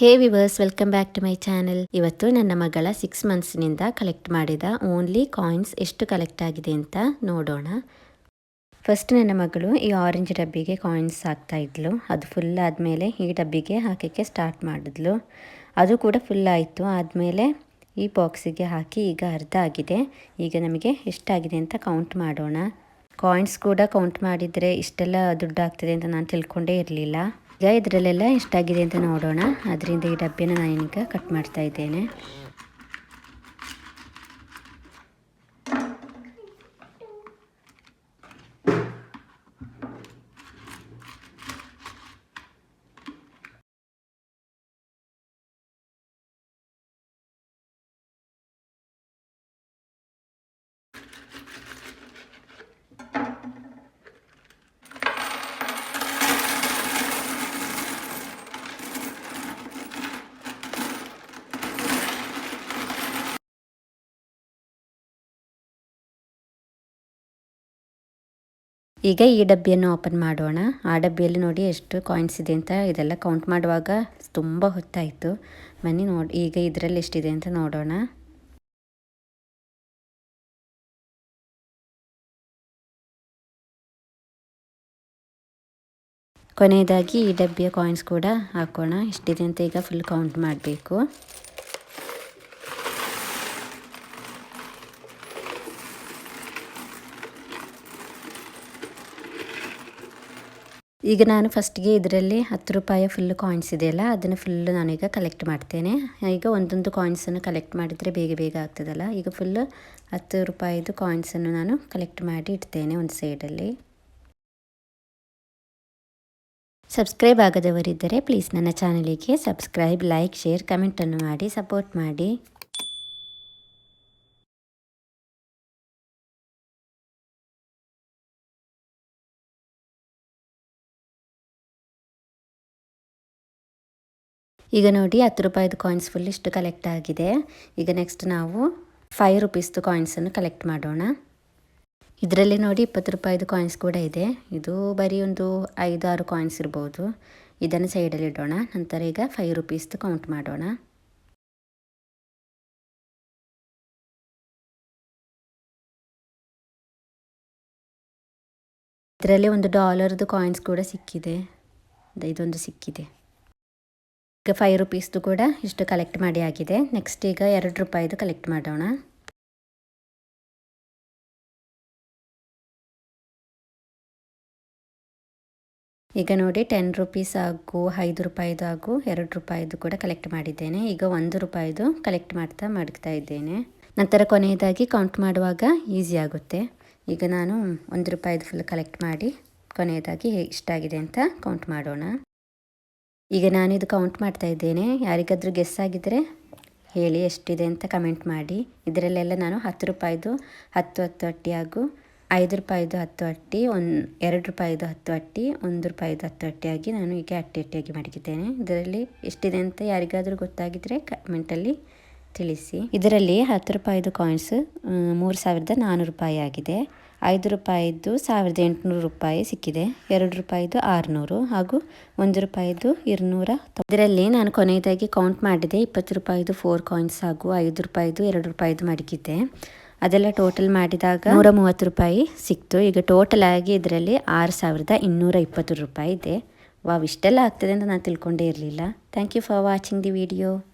Hey viewers, welcome back to my channel. ಇವತ್ತು ನನ್ನ ಮಗಳ ಸಿಕ್ಸ್ ಮಂತ್ಸ್ನಿಂದ ಕಲೆಕ್ಟ್ ಮಾಡಿದ ಓನ್ಲಿ ಕಾಯಿನ್ಸ್ ಎಷ್ಟು ಕಲೆಕ್ಟ್ ಆಗಿದೆ ಅಂತ ನೋಡೋಣ. ಫಸ್ಟ್ ನನ್ನ ಮಗಳು ಈ ಆರೆಂಜ್ ಡಬ್ಬಿಗೆ ಕಾಯಿನ್ಸ್ ಹಾಕ್ತಾ ಇದ್ಲು. ಅದು ಫುಲ್ ಆದಮೇಲೆ ಈ ಡಬ್ಬಿಗೆ ಹಾಕೋಕ್ಕೆ ಸ್ಟಾರ್ಟ್ ಮಾಡಿದ್ಲು. ಅದು ಕೂಡ ಫುಲ್ ಆಯಿತು. ಆದಮೇಲೆ ಈ ಬಾಕ್ಸಿಗೆ ಹಾಕಿ ಈಗ ಅರ್ಧ ಆಗಿದೆ. ಈಗ ನಮಗೆ ಎಷ್ಟಾಗಿದೆ ಅಂತ ಕೌಂಟ್ ಮಾಡೋಣ. ಕಾಯಿನ್ಸ್ ಕೂಡ ಕೌಂಟ್ ಮಾಡಿದರೆ ಇಷ್ಟೆಲ್ಲ ದುಡ್ಡು ಆಗ್ತದೆ ಅಂತ ನಾನು ತಿಳ್ಕೊಂಡೇ ಇರಲಿಲ್ಲ. ಈಗ ಇದರಲ್ಲೆಲ್ಲ ಎಷ್ಟಾಗಿದೆ ಅಂತ ನೋಡೋಣ. ಅದರಿಂದ ಈ ಡಬ್ಬಿನ ನಾನೀಗ ಕಟ್ ಮಾಡ್ತಾ ಇದ್ದೇನೆ. ಈಗ ಈ ಡಬ್ಬಿಯನ್ನು ಓಪನ್ ಮಾಡೋಣ. ಆ ಡಬ್ಬಿಯಲ್ಲಿ ನೋಡಿ ಎಷ್ಟು ಕಾಯಿನ್ಸ್ ಇದೆ ಅಂತ ಇದೆಲ್ಲ ಕೌಂಟ್ ಮಾಡುವಾಗ ತುಂಬ ಹೊತ್ತಾಯಿತು. ಬನ್ನಿ ನೋಡಿ, ಈಗ ಇದರಲ್ಲಿ ಎಷ್ಟಿದೆ ಅಂತ ನೋಡೋಣ. ಕೊನೆಯದಾಗಿ ಈ ಡಬ್ಬಿಯ ಕಾಯಿನ್ಸ್ ಕೂಡ ಹಾಕೋಣ. ಎಷ್ಟಿದೆ ಅಂತ ಈಗ ಫುಲ್ ಕೌಂಟ್ ಮಾಡಬೇಕು. ಈಗ ನಾನು ಫಸ್ಟ್ಗೆ ಇದರಲ್ಲಿ ಹತ್ತು ರೂಪಾಯಿ ಫುಲ್ ಕಾಯಿನ್ಸ್ ಇದೆಯಲ್ಲ, ಅದನ್ನು ಫುಲ್ಲು ನಾನೀಗ ಕಲೆಕ್ಟ್ ಮಾಡ್ತೇನೆ. ಈಗ ಒಂದೊಂದು ಕಾಯಿನ್ಸನ್ನು ಕಲೆಕ್ಟ್ ಮಾಡಿದರೆ ಬೇಗ ಬೇಗ ಆಗ್ತದಲ್ಲ? ಈಗ ಫುಲ್ಲು ಹತ್ತು ರೂಪಾಯಿದು ಕಾಯಿನ್ಸನ್ನು ನಾನು ಕಲೆಕ್ಟ್ ಮಾಡಿ ಇಡ್ತೇನೆ ಒಂದು ಸೈಡಲ್ಲಿ ಸಬ್ಸ್ಕ್ರೈಬ್ ಆಗದವರಿದ್ದರೆ ಪ್ಲೀಸ್ ನನ್ನ ಚಾನಲಿಗೆ ಸಬ್ಸ್ಕ್ರೈಬ್ ಲೈಕ್ ಶೇರ್ ಕಮೆಂಟನ್ನು ಮಾಡಿ ಸಪೋರ್ಟ್ ಮಾಡಿ. ಈಗ ನೋಡಿ ಹತ್ತು ರೂಪಾಯಿದು ಕಾಯಿನ್ಸ್ ಫುಲ್ ಇಷ್ಟು ಕಲೆಕ್ಟ್ ಆಗಿದೆ. ಈಗ ನೆಕ್ಸ್ಟ್ ನಾವು ಫೈವ್ ರುಪೀಸ್ದು ಕಾಯಿನ್ಸನ್ನು ಕಲೆಕ್ಟ್ ಮಾಡೋಣ. ಇದರಲ್ಲಿ ನೋಡಿ ಇಪ್ಪತ್ತು ರೂಪಾಯಿದು ಕಾಯಿನ್ಸ್ ಕೂಡ ಇದೆ. ಇದು ಬರೀ ಒಂದು ಐದು ಆರು ಕಾಯಿನ್ಸ್ ಇರ್ಬೋದು. ಇದನ್ನು ಸೈಡಲ್ಲಿ ಇಡೋಣ. ನಂತರ ಈಗ ಫೈವ್ ರುಪೀಸ್ದು ಕೌಂಟ್ ಮಾಡೋಣ. ಇದರಲ್ಲಿ ಒಂದು ಡಾಲರ್ದು ಕಾಯಿನ್ಸ್ ಕೂಡ ಸಿಕ್ಕಿದೆ. ಇದೊಂದು ಸಿಕ್ಕಿದೆ. ಫೈವ್ ರುಪೀಸ್ದು ಕೂಡ ಇಷ್ಟು ಕಲೆಕ್ಟ್ ಮಾಡಿ ಆಗಿದೆ. ನೆಕ್ಸ್ಟ್ ಈಗ ಎರಡು ರೂಪಾಯಿದು ಕಲೆಕ್ಟ್ ಮಾಡೋಣ. ಈಗ ನೋಡಿ ಟೆನ್ ರುಪೀಸ್ ಹಾಗೂ ಐದು ರೂಪಾಯಿದು ಹಾಗೂ ಎರಡು ರೂಪಾಯಿದು ಕೂಡ ಕಲೆಕ್ಟ್ ಮಾಡಿದ್ದೇನೆ. ಈಗ ಒಂದು ರೂಪಾಯಿದು ಕಲೆಕ್ಟ್ ಮಾಡ್ತಾ ಮಡಗ್ತಾ ಇದ್ದೇನೆ. ನಂತರ ಕೊನೆಯದಾಗಿ ಕೌಂಟ್ ಮಾಡುವಾಗ ಈಸಿ ಆಗುತ್ತೆ. ಈಗ ನಾನು ಒಂದು ರೂಪಾಯಿದು ಫುಲ್ ಕಲೆಕ್ಟ್ ಮಾಡಿ ಕೊನೆಯದಾಗಿ ಇಷ್ಟಾಗಿದೆ ಅಂತ ಕೌಂಟ್ ಮಾಡೋಣ. ಈಗ ನಾನು ಇದು ಕೌಂಟ್ ಮಾಡ್ತಾ ಇದ್ದೇನೆ. ಯಾರಿಗಾದರೂ ಗೆಸ್ ಆಗಿದ್ದರೆ ಹೇಳಿ ಎಷ್ಟಿದೆ ಅಂತ ಕಮೆಂಟ್ ಮಾಡಿ. ಇದರಲ್ಲೆಲ್ಲ ನಾನು ಹತ್ತು ರೂಪಾಯಿದು ಹತ್ತು ಹತ್ತು ಅಟ್ಟಿ ಹಾಗೂ ಐದು ರೂಪಾಯಿದು ಹತ್ತು ಅಟ್ಟಿ ಒಂದು ಎರಡು ರೂಪಾಯಿದು ಹತ್ತು ಅಟ್ಟಿ, ಒಂದು ರೂಪಾಯಿದು ಹತ್ತು ಅಟ್ಟಿಯಾಗಿ ನಾನು ಈಗ ಅಟ್ಟಿ ಅಟ್ಟಿಯಾಗಿ ಮಡಗಿದ್ದೇನೆ ಇದರಲ್ಲಿ ಎಷ್ಟಿದೆ ಅಂತ ಯಾರಿಗಾದರೂ ಗೊತ್ತಾಗಿದ್ದರೆ ಕಮೆಂಟಲ್ಲಿ ತಿಳಿಸಿ. ಇದರಲ್ಲಿ ಹತ್ತು ರೂಪಾಯಿದು ಕಾಯಿನ್ಸ್ ಮೂರು ಸಾವಿರದ ನಾನ್ನೂರು ರೂಪಾಯಿ ಆಗಿದೆ. ಐದು ರೂಪಾಯಿದ್ದು ಸಾವಿರದ ಎಂಟುನೂರು ರೂಪಾಯಿ ಸಿಕ್ಕಿದೆ. ಎರಡು ರೂಪಾಯಿದ್ದು ಆರುನೂರು ಹಾಗೂ ಒಂದು ರೂಪಾಯಿದ್ದು ಇರುನೂರ ಇದರಲ್ಲಿ ನಾನು ಕೊನೆಯದಾಗಿ ಕೌಂಟ್ ಮಾಡಿದೆ. ಇಪ್ಪತ್ತು ರೂಪಾಯಿದು ಫೋರ್ ಕಾಯಿನ್ಸ್ ಹಾಗೂ ಐದು ರೂಪಾಯಿದು ಎರಡು ರೂಪಾಯಿದು ಮಡಗಿದ್ದೆ. ಅದೆಲ್ಲ ಟೋಟಲ್ ಮಾಡಿದಾಗ ನೂರ ಮೂವತ್ತು ರೂಪಾಯಿ ಸಿಕ್ತು. ಈಗ ಟೋಟಲ್ ಆಗಿ ಇದರಲ್ಲಿ ಆರು ಸಾವಿರದ ಇನ್ನೂರ ಇಪ್ಪತ್ತು ರೂಪಾಯಿ ಇದೆ. ವಾವ್, ಇಷ್ಟೆಲ್ಲ ಆಗ್ತದೆ ಅಂತ ನಾನು ತಿಳ್ಕೊಂಡೇ ಇರಲಿಲ್ಲ. Thank you for watching the video